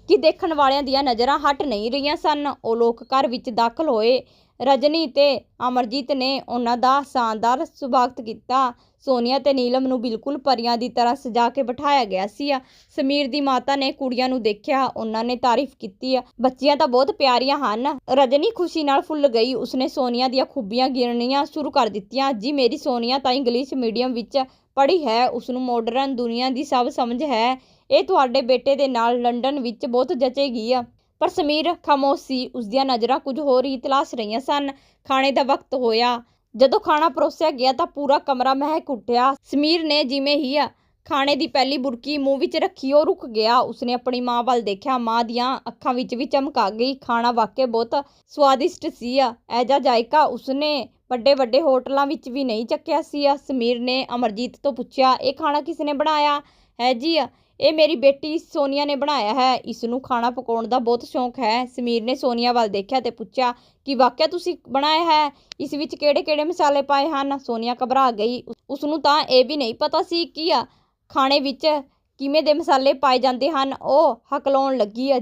Speaker 1: ਕਿ ਦੇਖਣ ਵਾਲਿਆਂ ਦੀਆਂ ਨਜ਼ਰਾਂ ਹਟ ਨਹੀਂ ਰਹੀਆਂ ਸਨ। ਉਹ ਲੋਕ ਘਰ ਵਿੱਚ ਦਾਖਲ ਹੋਏ। ਰਜਨੀ ਤੇ ਅਮਰਜੀਤ ਨੇ ਉਹਨਾਂ ਦਾ ਸ਼ਾਨਦਾਰ ਸਵਾਗਤ ਕੀਤਾ। ਸੋਨੀਆ ਤੇ ਨੀਲਮ ਨੂੰ ਬਿਲਕੁਲ ਪਰੀਆਂ ਦੀ ਤਰ੍ਹਾਂ ਸਜਾ ਕੇ ਬਿਠਾਇਆ ਗਿਆ ਸੀ। ਸਮੀਰ ਦੀ ਮਾਤਾ ਨੇ ਕੁੜੀਆਂ ਨੂੰ ਦੇਖਿਆ। ਉਹਨਾਂ ਨੇ ਤਾਰੀਫ ਕੀਤੀ। ਆ ਬੱਚੀਆਂ ਤਾਂ ਬਹੁਤ ਪਿਆਰੀਆਂ ਹਨ। ਰਜਨੀ ਖੁਸ਼ੀ ਨਾਲ ਫੁੱਲ ਗਈ। ਉਸਨੇ ਸੋਨੀਆ ਦੀਆਂ ਖੂਬੀਆਂ ਗਿਣਨੀਆਂ ਸ਼ੁਰੂ ਕਰ ਦਿੱਤੀਆਂ। ਜੀ, ਮੇਰੀ ਸੋਨੀਆ ਤਾਂ ਇੰਗਲਿਸ਼ ਮੀਡੀਅਮ ਵਿੱਚ ਪੜ੍ਹੀ ਹੈ। ਉਸ ਨੂੰ ਮਾਡਰਨ ਦੁਨੀਆ ਦੀ ਸਭ ਸਮਝ ਹੈ। ਇਹ ਤੁਹਾਡੇ ਬੇਟੇ ਦੇ ਨਾਲ ਲੰਡਨ ਵਿੱਚ ਬਹੁਤ ਜਚੇਗੀ ਆ। ਪਰ ਸਮੀਰ ਖਾਮੋਸ਼ ਸੀ ਉਸ ਦੀਆਂ ਨਜ਼ਰਾਂ ਕੁਝ ਹੋਰ ਹੀ ਤਲਾਸ਼ ਰਹੀਆਂ ਸਨ। ਖਾਣੇ ਦਾ ਵਕਤ ਹੋਇਆ। ਜਦੋਂ ਖਾਣਾ ਪਰੋਸਿਆ ਗਿਆ ਤਾਂ ਪੂਰਾ ਕਮਰਾ ਮਹਿਕ ਉੱਠਿਆ। ਸਮੀਰ ਨੇ ਜਿਵੇਂ ਹੀ ਆ ਖਾਣੇ ਦੀ ਪਹਿਲੀ ਬੁਰਕੀ ਮੂੰਹ ਵਿੱਚ ਰੱਖੀ, ਉਹ ਰੁਕ ਗਿਆ। ਉਸਨੇ ਆਪਣੀ ਮਾਂ ਵੱਲ ਦੇਖਿਆ। ਮਾਂ ਦੀਆਂ ਅੱਖਾਂ ਵਿੱਚ ਵੀ ਚਮਕ ਆ ਗਈ। ਖਾਣਾ ਵਾਕਿਆ ਬਹੁਤ ਸਵਾਦਿਸ਼ਟ ਸੀ ਆ। ਐਜਾ ਜਾਇਕਾ ਉਸਨੇ ਵੱਡੇ ਵੱਡੇ ਹੋਟਲਾਂ ਵਿੱਚ ਵੀ ਨਹੀਂ ਚੱਕਿਆ ਸੀ ਆ। ਸਮੀਰ ਨੇ ਅਮਰਜੀਤ ਤੋਂ ਪੁੱਛਿਆ, ਇਹ ਖਾਣਾ ਕਿਸ ਨੇ ਬਣਾਇਆ? ਹੈ ਜੀ ਇਹ ਮੇਰੀ ਬੇਟੀ ਸੋਨੀਆ ਨੇ ਬਣਾਇਆ ਹੈ। ਇਸ ਨੂੰ ਖਾਣਾ ਪਕਾਉਣ ਦਾ ਬਹੁਤ ਸ਼ੌਂਕ ਹੈ। ਸਮੀਰ ਨੇ ਸੋਨੀਆ ਵੱਲ ਦੇਖਿਆ ਤੇ ਪੁੱਛਿਆ ਕਿ ਵਾਕਿਆ ਤੁਸੀਂ ਬਣਾਇਆ ਹੈ? ਇਸ ਵਿੱਚ ਕਿਹੜੇ-ਕਿਹੜੇ ਮਸਾਲੇ ਪਾਏ ਹਨ? ਸੋਨੀਆ ਘਬਰਾ ਗਈ। ਉਸ ਨੂੰ ਤਾਂ ਇਹ ਵੀ ਨਹੀਂ ਪਤਾ ਸੀ ਕਿ ਖਾਣੇ ਵਿੱਚ ਕਿਵੇਂ ਦੇ ਮਸਾਲੇ ਪਾਏ ਜਾਂਦੇ ਹਨ। ਉਹ ਹਕਲਾਉਣ ਲੱਗੀ। ਆ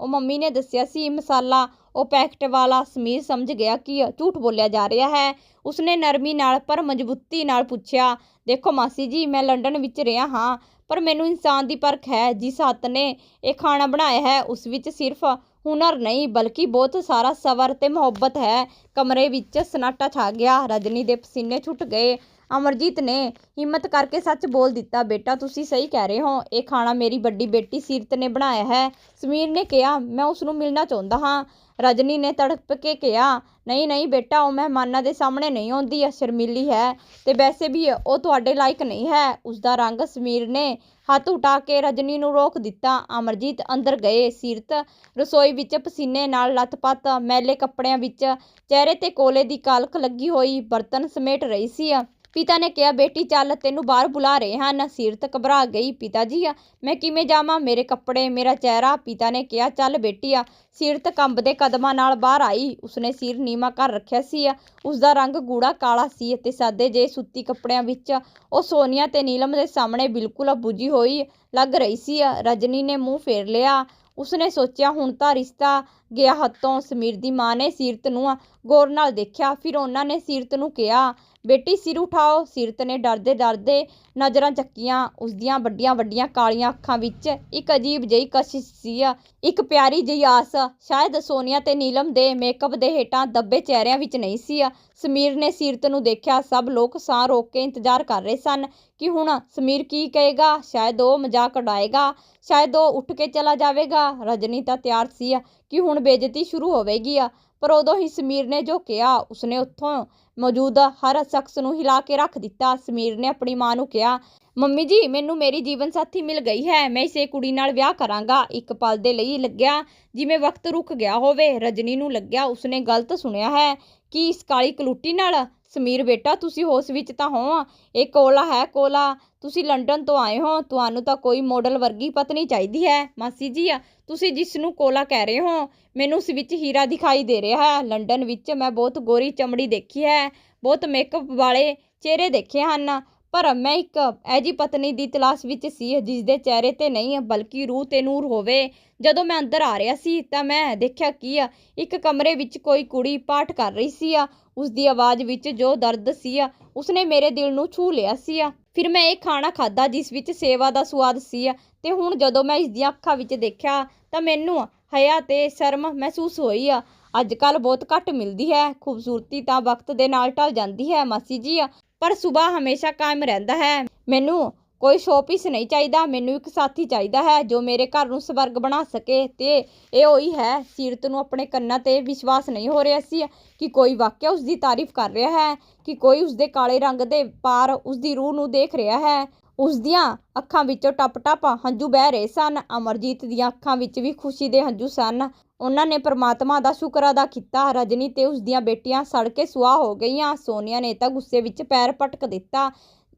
Speaker 1: ਉਹ ਮੰਮੀ ਨੇ ਦੱਸਿਆ ਸੀ ਮਸਾਲਾ ਉਹ ਪੈਕਟ ਵਾਲਾ ਸਮੀਰ ਸਮਝ ਗਿਆ ਕਿ ਝੂਠ ਬੋਲਿਆ ਜਾ ਰਿਹਾ ਹੈ। ਉਸਨੇ ਨਰਮੀ ਨਾਲ, ਪਰ ਮਜ਼ਬੂਤੀ ਨਾਲ ਪੁੱਛਿਆ, ਦੇਖੋ ਮਾਸੀ ਜੀ, ਮੈਂ ਲੰਡਨ ਵਿੱਚ ਰਿਹਾ ਹਾਂ, ਪਰ ਮੈਨੂੰ ਇਨਸਾਨ ਦੀ ਪਰਖ ਹੈ, ਜਿਸ ਹੱਥ ਨੇ ਇਹ ਖਾਣਾ ਬਣਾਇਆ ਹੈ, ਉਸ ਵਿੱਚ ਸਿਰਫ ਹੁਨਰ ਨਹੀਂ, ਬਲਕਿ ਬਹੁਤ ਸਾਰਾ ਸਬਰ ਤੇ ਮੁਹੱਬਤ ਹੈ। ਕਮਰੇ ਵਿੱਚ ਸਨਾਟਾ ਛਾ ਗਿਆ। ਰਜਨੀ ਦੇ ਪਸੀਨੇ ਛੁੱਟ ਗਏ। ਅਮਰਜੀਤ ਨੇ ਹਿੰਮਤ ਕਰਕੇ ਸੱਚ ਬੋਲ ਦਿੱਤਾ, ਬੇਟਾ, ਤੁਸੀਂ ਸਹੀ ਕਹਿ ਰਹੇ ਹੋ, ਇਹ ਖਾਣਾ ਮੇਰੀ ਵੱਡੀ ਬੇਟੀ ਸੀਰਤ ਨੇ ਬਣਾਇਆ ਹੈ। ਸਮੀਰ ਨੇ ਕਿਹਾ, ਮੈਂ ਉਸ ਨੂੰ ਮਿਲਣਾ ਚਾਹੁੰਦਾ ਹਾਂ। ਰਜਨੀ ਨੇ ਤੜਪ ਕੇ ਕਿਹਾ, ਨਹੀਂ ਨਹੀਂ ਬੇਟਾ, ਉਹ ਮਹਿਮਾਨਾਂ ਦੇ ਸਾਹਮਣੇ ਨਹੀਂ ਆਉਂਦੀ ਹੈ ਸ਼ਰਮੀਲੀ ਹੈ ਤੇ ਵੈਸੇ ਵੀ ਉਹ ਤੁਹਾਡੇ ਲਾਇਕ ਨਹੀਂ ਹੈ। ਉਸਦਾ ਰੰਗ ਸਮੀਰ ਨੇ ਹੱਥ ਉਠਾ ਕੇ ਰਜਨੀ ਨੂੰ ਰੋਕ ਦਿੱਤਾ। ਅਮਰਜੀਤ ਅੰਦਰ ਗਏ। ਸੀਰਤ ਰਸੋਈ ਵਿੱਚ ਪਸੀਨੇ ਨਾਲ ਲੱਥਪੱਥ ਮੈਲੇ ਕੱਪੜਿਆਂ ਵਿੱਚ, ਚਿਹਰੇ ਤੇ ਕੋਲੇ ਦੀ ਕਾਲਖ ਲੱਗੀ ਹੋਈ ਬਰਤਨ ਸਮੇਟ ਰਹੀ ਸੀ। ਪਿਤਾ ਨੇ ਕਿਹਾ, ਬੇਟੀ, ਚੱਲ, ਤੈਨੂੰ ਬਾਹਰ ਬੁਲਾ ਰਹੇ ਹਨ ਸੀਰਤ ਘਬਰਾ ਗਈ ਪਿਤਾ ਜੀ ਆ। ਮੈਂ ਕਿਵੇਂ ਜਾਵਾਂ? ਮੇਰੇ ਕੱਪੜੇ, ਮੇਰਾ ਚਿਹਰਾ। ਪਿਤਾ ਨੇ ਕਿਹਾ, ਚੱਲ ਬੇਟੀ ਆ ਸੀਰਤ ਕੰਬਦੇ ਕਦਮਾਂ ਨਾਲ ਬਾਹਰ ਆਈ। ਉਸਨੇ ਸਿਰ ਨੀਵਾ ਕਰ ਰੱਖਿਆ ਸੀ ਉਸ ਦਾ ਰੰਗ ਗੂੜਾ ਕਾਲਾ ਸੀ ਅਤੇ ਸਾਦੇ ਜੇ ਸੁੱਤੀ ਕੱਪੜਿਆਂ ਵਿੱਚ ਉਹ ਸੋਨੀਆ ਤੇ ਨੀਲਮ ਦੇ ਸਾਹਮਣੇ ਬਿਲਕੁਲ ਬੁਝੀ ਹੋਈ ਲੱਗ ਰਹੀ ਸੀ ਰਜਨੀ ਨੇ ਮੂੰਹ ਫੇਰ ਲਿਆ। ਉਸਨੇ ਸੋਚਿਆ, ਹੁਣ ਤਾਂ ਰਿਸ਼ਤਾ ਗਿਆ ਹੱਥੋਂ। ਸਮੀਰ ਦੀ ਮਾਂ ਨੇ ਸੀਰਤ ਨੂੰ ਗੌਰ ਨਾਲ ਦੇਖਿਆ। ਫਿਰ ਉਹਨਾਂ ਨੇ ਸੀਰਤ ਨੂੰ ਕਿਹਾ ਬੇਟੀ ਸਿਰ ਉਠਾਓ ਸੀਰਤ ਨੇ ਡਰਦੇ ਡਰਦੇ ਨਜ਼ਰਾਂ ਚੱਕੀਆਂ, ਉਸਦੀਆਂ ਵੱਡੀਆਂ ਵੱਡੀਆਂ ਕਾਲੀਆਂ ਅੱਖਾਂ ਵਿੱਚ ਇੱਕ ਅਜੀਬ ਜਿਹੀ ਕਸ਼ਿਸ਼ ਸੀ, ਇੱਕ ਪਿਆਰੀ ਜਿਹੀ ਆਸ। ਸ਼ਾਇਦ ਸੋਨੀਆ ਤੇ ਨੀਲਮ ਦੇ ਮੇਕਅਪ ਦੇ ਹੇਠਾਂ ਦੱਬੇ ਚਿਹਰਿਆਂ ਵਿੱਚ ਨਹੀਂ ਸੀ। ਸਮੀਰ ਨੇ ਸੀਰਤ ਨੂੰ ਦੇਖਿਆ, ਸਭ ਲੋਕ ਸਾਹ ਰੋਕ ਕੇ ਇੰਤਜ਼ਾਰ ਕਰ ਰਹੇ ਸਨ ਕਿ ਹੁਣ ਸਮੀਰ ਕੀ ਕਹੇਗਾ, ਸ਼ਾਇਦ ਉਹ ਮਜ਼ਾਕ ਉਡਾਏਗਾ, ਸ਼ਾਇਦ ਉਹ ਉੱਠ ਕੇ ਚਲਾ ਜਾਵੇਗਾ। ਰਜਨੀ ਤਾਂ ਤਿਆਰ ਸੀ ਕਿ ਹੁਣ ਬੇਇੱਜ਼ਤੀ ਸ਼ੁਰੂ ਹੋਵੇਗੀ। ਪਰ ਉਦੋਂ ਹੀ ਸਮੀਰ ਨੇ ਜੋ ਕਿਹਾ, ਉਸਨੇ ਉੱਥੋਂ ਮੌਜੂਦ ਹਰ ਸ਼ਖਸ ਨੂੰ ਹਿਲਾ ਕੇ ਰੱਖ ਦਿੱਤਾ। ਸਮੀਰ ਨੇ ਆਪਣੀ ਮਾਂ ਨੂੰ ਕਿਹਾ ਮੰਮੀ ਜੀ, ਮੈਨੂੰ ਮੇਰੀ ਜੀਵਨ ਸਾਥੀ ਮਿਲ ਗਈ ਹੈ, ਮੈਂ ਇਸੇ ਕੁੜੀ ਨਾਲ ਵਿਆਹ ਕਰਾਂਗਾ। ਇੱਕ ਪਲ ਦੇ ਲਈ ਲੱਗਿਆ, ਜਿਵੇਂ ਵਕਤ ਰੁਕ ਗਿਆ ਹੋਵੇ, ਰਜਨੀ ਨੂੰ ਲੱਗਿਆ ਉਸਨੇ ਗਲਤ ਸੁਣਿਆ ਹੈ। ਕਿ ਇਸ ਕਾਲੀ ਕਲੂਟੀ ਨਾਲ? ਸਮੀਰ, ਬੇਟਾ, ਤੁਸੀਂ ਹੋਸ਼ ਵਿੱਚ ਤਾਂ ਹੋ? ਇਹ ਕੋਲਾ ਹੈ ਕੋਲਾ, ਤੁਸੀਂ ਲੰਡਨ ਤੋਂ ਆਏ ਹੋ, ਤੁਹਾਨੂੰ ਤਾਂ ਕੋਈ ਮਾਡਲ ਵਰਗੀ ਪਤਨੀ ਚਾਹੀਦੀ ਹੈ। ਮਾਸੀ ਜੀ, ਤੁਸੀਂ ਜਿਸ ਨੂੰ ਕੋਲਾ ਕਹਿ ਰਹੇ ਹੋ, ਮੈਨੂੰ ਉਸ ਵਿੱਚ ਹੀਰਾ ਦਿਖਾਈ ਦੇ ਰਿਹਾ ਹੈ। ਲੰਡਨ ਵਿੱਚ ਮੈਂ ਬਹੁਤ ਗੋਰੀ ਚਮੜੀ ਦੇਖੀ ਹੈ, ਬਹੁਤ ਮੇਕਅਪ ਵਾਲੇ ਚਿਹਰੇ ਦੇਖੇ ਹਨ। ਪਰ ਮੈਂ ਇੱਕ ਐਜੀ ਪਤਨੀ ਦੀ ਤਲਾਸ਼ ਵਿੱਚ ਸੀ, ਜਿਸ ਦੇ ਚਿਹਰੇ ਤੇ ਨਹੀਂ ਬਲਕਿ ਰੂਹ ਤੇ ਨੂਰ ਹੋਵੇ। ਜਦੋਂ ਮੈਂ ਅੰਦਰ ਆ ਰਿਹਾ ਸੀ, ਤਾਂ ਮੈਂ ਦੇਖਿਆ ਕਿ ਇੱਕ ਕਮਰੇ ਵਿੱਚ ਕੋਈ ਕੁੜੀ ਪਾਠ ਕਰ ਰਹੀ ਸੀ ਉਸ ਦੀ ਆਵਾਜ਼ ਵਿੱਚ ਜੋ ਦਰਦ ਸੀ ਉਸਨੇ ਮੇਰੇ ਦਿਲ ਨੂੰ ਛੂ ਲਿਆ ਸੀ ਫਿਰ ਮੈਂ ਇਹ ਖਾਣਾ ਖਾਦਾ ਜਿਸ ਵਿੱਚ ਸੇਵਾ ਦਾ ਸਵਾਦ ਸੀ ਤੇ ਹੁਣ ਜਦੋਂ ਮੈਂ ਇਸ ਦੀਆਂ ਅੱਖਾਂ ਵਿੱਚ ਦੇਖਿਆ, ਤਾਂ ਮੈਨੂੰ ਹਯਾ ਤੇ ਸ਼ਰਮ ਮਹਿਸੂਸ ਹੋਈ ਆ। ਅੱਜ ਕੱਲ ਬਹੁਤ ਘੱਟ ਮਿਲਦੀ ਹੈ, ਖੂਬਸੂਰਤੀ ਤਾਂ ਵਕਤ ਦੇ ਨਾਲ ਢਲ ਜਾਂਦੀ ਹੈ, ਮਾਸੀ ਜੀ ਪਰ ਸੁਭਾ ਹਮੇਸ਼ਾ ਕਾਇਮ ਰਹਿੰਦਾ ਹੈ। ਮੈਨੂੰ ਕੋਈ ਸ਼ੋਪੀਸ ਨਹੀਂ ਚਾਹੀਦਾ, ਮੈਨੂੰ ਇੱਕ ਸਾਥੀ ਚਾਹੀਦਾ ਹੈ ਜੋ ਮੇਰੇ ਘਰ ਨੂੰ ਸਵਰਗ ਬਣਾ ਸਕੇ ਤੇ ਇਹ ਉਹੀ ਹੈ, ਸੀਰਤ ਨੂੰ ਆਪਣੇ ਕੰਨਾਂ ਤੇ ਵਿਸ਼ਵਾਸ ਨਹੀਂ ਹੋ ਰਿਹਾ ਸੀ ਕਿ ਕੋਈ ਵਾਕਿਆ ਉਸ ਦੀ ਤਾਰੀਫ ਕਰ ਰਿਹਾ ਹੈ, ਕਿ ਕੋਈ ਉਸ ਦੇ ਕਾਲੇ ਰੰਗ ਦੇ ਪਾਰ ਉਸ ਦੀ ਰੂਹ ਨੂੰ ਦੇਖ ਰਿਹਾ ਹੈ। ਉਸ ਦੀਆਂ ਅੱਖਾਂ ਵਿੱਚੋਂ ਟਪ-ਟਪ ਹੰਝੂ ਬਹਿ ਰਹੇ ਸਨ। ਅਮਰਜੀਤ ਦੀਆਂ ਅੱਖਾਂ ਵਿੱਚ ਵੀ ਖੁਸ਼ੀ ਦੇ ਹੰਝੂ ਸਨ। ਉਹਨਾਂ ਨੇ ਪ੍ਰਮਾਤਮਾ ਦਾ ਸ਼ੁਕਰ ਅਦਾ ਕੀਤਾ। ਰਜਨੀ ਤੇ ਉਸ ਦੀਆਂ ਬੇਟੀਆਂ ਸੜ ਕੇ ਸੁਆਹ ਹੋ ਗਈਆਂ। ਸੋਨੀਆ ਨੇ ਤਾਂ ਗੁੱਸੇ ਵਿੱਚ ਪੈਰ ਪਟਕ ਦਿੱਤਾ।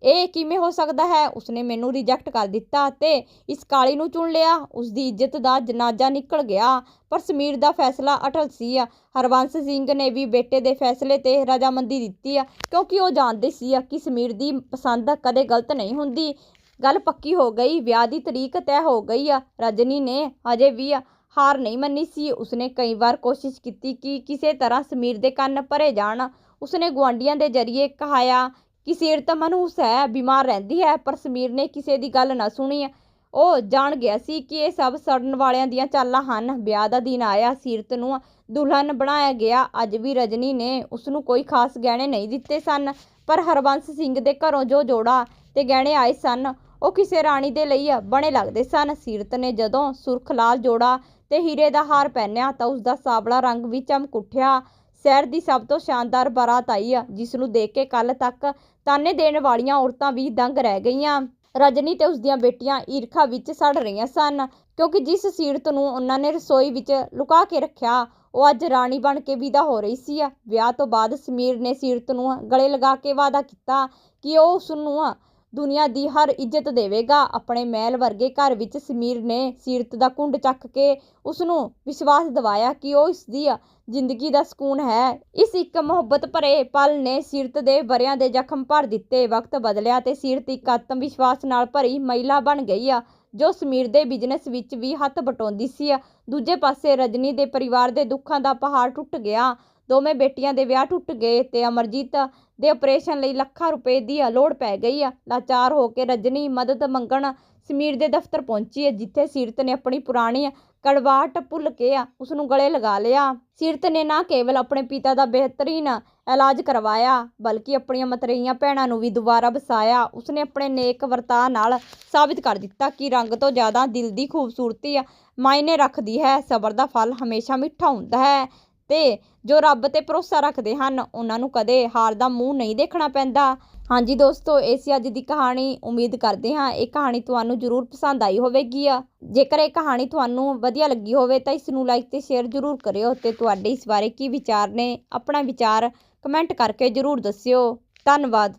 Speaker 1: ਇਹ ਕਿਵੇਂ ਹੋ ਸਕਦਾ ਹੈ? ਉਸਨੇ ਮੈਨੂੰ ਰਿਜੈਕਟ ਕਰ ਦਿੱਤਾ ਤੇ ਇਸ ਕਾਲੀ ਨੂੰ ਚੁਣ ਲਿਆ। ਉਸ ਦੀ ਇੱਜ਼ਤ ਦਾ ਜਨਾਜ਼ਾ ਨਿਕਲ ਗਿਆ। ਪਰ ਸਮੀਰ ਦਾ ਫੈਸਲਾ ਅਟਲ ਸੀ। ਹਰਵੰਸ ਸਿੰਘ ਨੇ ਵੀ ਬੇਟੇ ਦੇ ਫੈਸਲੇ ਤੇ ਰਜ਼ਾਮੰਦੀ ਦਿੱਤੀ ਆ, ਕਿਉਂਕਿ ਉਹ ਜਾਣਦੇ ਸੀ ਕਿ ਸਮੀਰ ਦੀ ਪਸੰਦ ਕਦੇ ਗਲਤ ਨਹੀਂ ਹੁੰਦੀ। ਗੱਲ ਪੱਕੀ ਹੋ ਗਈ। ਵਿਆਹ ਦੀ ਤਰੀਕ ਤੈਅ ਹੋ ਗਈ। ਆ ਰਜਨੀ ਨੇ ਅਜੇ ਵੀ ਹਾਰ ਨਹੀਂ ਮੰਨੀ ਸੀ। ਉਸਨੇ ਕਈ ਵਾਰ ਕੋਸ਼ਿਸ਼ ਕੀਤੀ ਕਿ ਕਿਸੇ ਤਰ੍ਹਾਂ ਸਮੀਰ ਦੇ ਕੰਨ ਭਰੇ ਜਾਣ। ਉਸਨੇ ਗੁਆਂਢੀਆਂ ਦੇ ਜ਼ਰੀਏ ਕਹਾਇਆ ਕਿ ਸੀਰਤ ਮਨਹੂਸ ਹੈ ਬਿਮਾਰ ਰਹਿੰਦੀ ਹੈ, ਪਰ ਸਮੀਰ ਨੇ ਕਿਸੇ ਦੀ ਗੱਲ ਨਾ ਸੁਣੀ ਉਹ ਜਾਣ ਗਿਆ ਸੀ ਕਿ ਇਹ ਸਭ ਸੜਨ ਵਾਲਿਆਂ ਦੀਆਂ ਚਾਲਾਂ ਹਨ। ਵਿਆਹ ਦਾ ਦਿਨ ਆਇਆ, ਸੀਰਤ ਨੂੰ ਦੁਲਹਨ ਬਣਾਇਆ ਗਿਆ। ਅੱਜ ਵੀ ਰਜਨੀ ਨੇ ਉਸ ਨੂੰ ਕੋਈ ਖਾਸ ਗਹਿਣੇ ਨਹੀਂ ਦਿੱਤੇ ਸਨ, ਪਰ ਹਰਬੰਸ ਸਿੰਘ ਦੇ ਘਰੋਂ ਜੋ ਜੋੜਾ ਤੇ ਗਹਿਣੇ ਆਏ ਸਨ, ਉਹ ਕਿਸੇ ਰਾਣੀ ਦੇ ਲਈ ਬਣੇ ਲੱਗਦੇ ਸਨ। ਸੀਰਤ ਨੇ ਜਦੋਂ ਸੁਰਖ ਲਾਲ ਜੋੜਾ ਤੇ ਹੀਰੇ ਦਾ ਹਾਰ ਪਹਿਨਿਆ ਤਾਂ ਉਸ ਦਾ ਸਾਵਲਾ ਰੰਗ ਵੀ ਚਮਕ ਉੱਠਿਆ। ਸ਼ਹਿਰ ਦੀ ਸਭ ਤੋਂ ਸ਼ਾਨਦਾਰ ਬਾਰਾਤ ਆਈ ਆ ਜਿਸ ਨੂੰ ਦੇਖ ਕੇ ਕੱਲ ਤੱਕ ਤਾਨੇ ਦੇਣ ਵਾਲੀਆਂ ਔਰਤਾਂ ਵੀ ਦੰਗ ਰਹਿ ਗਈਆਂ। ਰਜਨੀ ਤੇ ਉਸ ਦੀਆਂ ਬੇਟੀਆਂ ਈਰਖਾ ਵਿੱਚ ਸੜ ਰਹੀਆਂ ਸਨ, ਕਿਉਂਕਿ ਜਿਸ ਸੀਰਤ ਨੂੰ ਉਹਨਾਂ ਨੇ ਰਸੋਈ ਵਿੱਚ ਲੁਕਾ ਕੇ ਰੱਖਿਆ, ਉਹ ਅੱਜ ਰਾਣੀ ਬਣ ਕੇ ਵਿਦਾ ਹੋ ਰਹੀ ਸੀ। ਵਿਆਹ ਤੋਂ ਬਾਅਦ ਸਮੀਰ ਨੇ ਸੀਰਤ ਨੂੰ ਗਲੇ ਲਗਾ ਕੇ ਵਾਅਦਾ ਕੀਤਾ ਕਿ ਉਹ ਉਸ ਨੂੰ ਦੁਨੀਆ ਦੀ ਹਰ ਇੱਜ਼ਤ ਦੇਵੇਗਾ। ਆਪਣੇ ਮਹਿਲ ਵਰਗੇ ਘਰ ਵਿੱਚ ਸਮੀਰ ਨੇ ਸੀਰਤ ਦਾ ਕੁੰਡ ਚੱਕ ਕੇ ਉਸ ਨੂੰ ਵਿਸ਼ਵਾਸ ਦਿਵਾਇਆ ਕਿ ਉਹ ਇਸ ਦੀ ਜ਼ਿੰਦਗੀ ਦਾ ਸਕੂਨ ਹੈ। ਇਸ ਇੱਕ ਮੁਹੱਬਤ ਭਰੇ ਪਲ ਨੇ ਸੀਰਤ ਦੇ ਵਰਿਆਂ ਦੇ ਜ਼ਖਮ ਭਰ ਦਿੱਤੇ। ਵਕਤ ਬਦਲਿਆ ਤੇ ਸੀਰਤ ਇੱਕ ਆਤਮ ਵਿਸ਼ਵਾਸ ਨਾਲ ਭਰੀ ਮਹਿਲਾ ਬਣ ਗਈ ਆ, ਜੋ ਸਮੀਰ ਦੇ ਬਿਜ਼ਨਸ ਵਿੱਚ ਵੀ ਹੱਥ ਬਟਾਉਂਦੀ ਸੀ। ਦੂਜੇ ਪਾਸੇ ਰਜਨੀ ਦੇ ਪਰਿਵਾਰ ਦੇ ਦੁੱਖਾਂ ਦਾ ਪਹਾੜ ਟੁੱਟ ਗਿਆ। ਦੋਵੇਂ ਬੇਟੀਆਂ ਦੇ ਵਿਆਹ ਟੁੱਟ ਗਏ ਤੇ ਅਮਰਜੀਤ ਦੇ ਆਪਰੇਸ਼ਨ ਲਈ ਲੱਖਾਂ ਰੁਪਏ ਦੀ ਲੋੜ ਪੈ ਗਈ ਆ। ਲਾਚਾਰ ਹੋ ਕੇ ਰਜਨੀ ਮਦਦ ਮੰਗਣ ਸਮੀਰ ਦੇ ਦਫ਼ਤਰ ਪਹੁੰਚੀ ਹੈ, ਜਿੱਥੇ ਸੀਰਤ ਨੇ ਆਪਣੀ ਪੁਰਾਣੀ ਕੜਵਾਹਟ ਭੁੱਲ ਕੇ ਆ ਉਸ ਨੂੰ ਗਲੇ ਲਗਾ ਲਿਆ। ਸੀਰਤ ਨੇ ਨਾ ਕੇਵਲ ਆਪਣੇ ਪਿਤਾ ਦਾ ਬਿਹਤਰੀਨ ਇਲਾਜ ਕਰਵਾਇਆ, ਬਲਕਿ ਆਪਣੀਆਂ ਮਤਰੇਈਆਂ ਭੈਣਾਂ ਨੂੰ ਵੀ ਦੁਬਾਰਾ ਵਸਾਇਆ। ਉਸਨੇ ਆਪਣੇ ਨੇਕ ਵਰਤਾਅ ਨਾਲ ਸਾਬਿਤ ਕਰ ਦਿੱਤਾ ਕਿ ਰੰਗ ਤੋਂ ਜ਼ਿਆਦਾ ਦਿਲ ਦੀ ਖੂਬਸੂਰਤੀ ਮਾਇਨੇ ਰੱਖਦੀ ਹੈ। ਸਬਰ ਦਾ ਫਲ ਹਮੇਸ਼ਾ ਮਿੱਠਾ ਹੁੰਦਾ ਹੈ। ਤੇ ਜੋ ਰੱਬ ਤੇ ਭਰੋਸਾ ਰੱਖਦੇ ਹਨ, ਉਹਨਾਂ ਨੂੰ ਕਦੇ ਹਾਰ ਦਾ ਮੂੰਹ ਨਹੀਂ ਦੇਖਣਾ ਪੈਂਦਾ। ਹਾਂਜੀ ਦੋਸਤੋ, ਇਹ ਸੀ ਅੱਜ ਦੀ ਕਹਾਣੀ। ਉਮੀਦ ਕਰਦੇ ਹਾਂ ਇਹ ਕਹਾਣੀ ਤੁਹਾਨੂੰ ਜ਼ਰੂਰ ਪਸੰਦ ਆਈ ਹੋਵੇਗੀ ਆ। ਜੇਕਰ ਇਹ ਕਹਾਣੀ ਤੁਹਾਨੂੰ ਵਧੀਆ ਲੱਗੀ ਹੋਵੇ ਤਾਂ ਇਸ ਨੂੰ ਲਾਈਕ ਤੇ ਸ਼ੇਅਰ ਜ਼ਰੂਰ ਕਰਿਓ ਤੇ ਤੁਹਾਡੇ ਇਸ ਬਾਰੇ ਕੀ ਵਿਚਾਰ ਨੇ, ਆਪਣਾ ਵਿਚਾਰ ਕਮੈਂਟ ਕਰਕੇ ਜ਼ਰੂਰ ਦੱਸਿਓ। ਧੰਨਵਾਦ।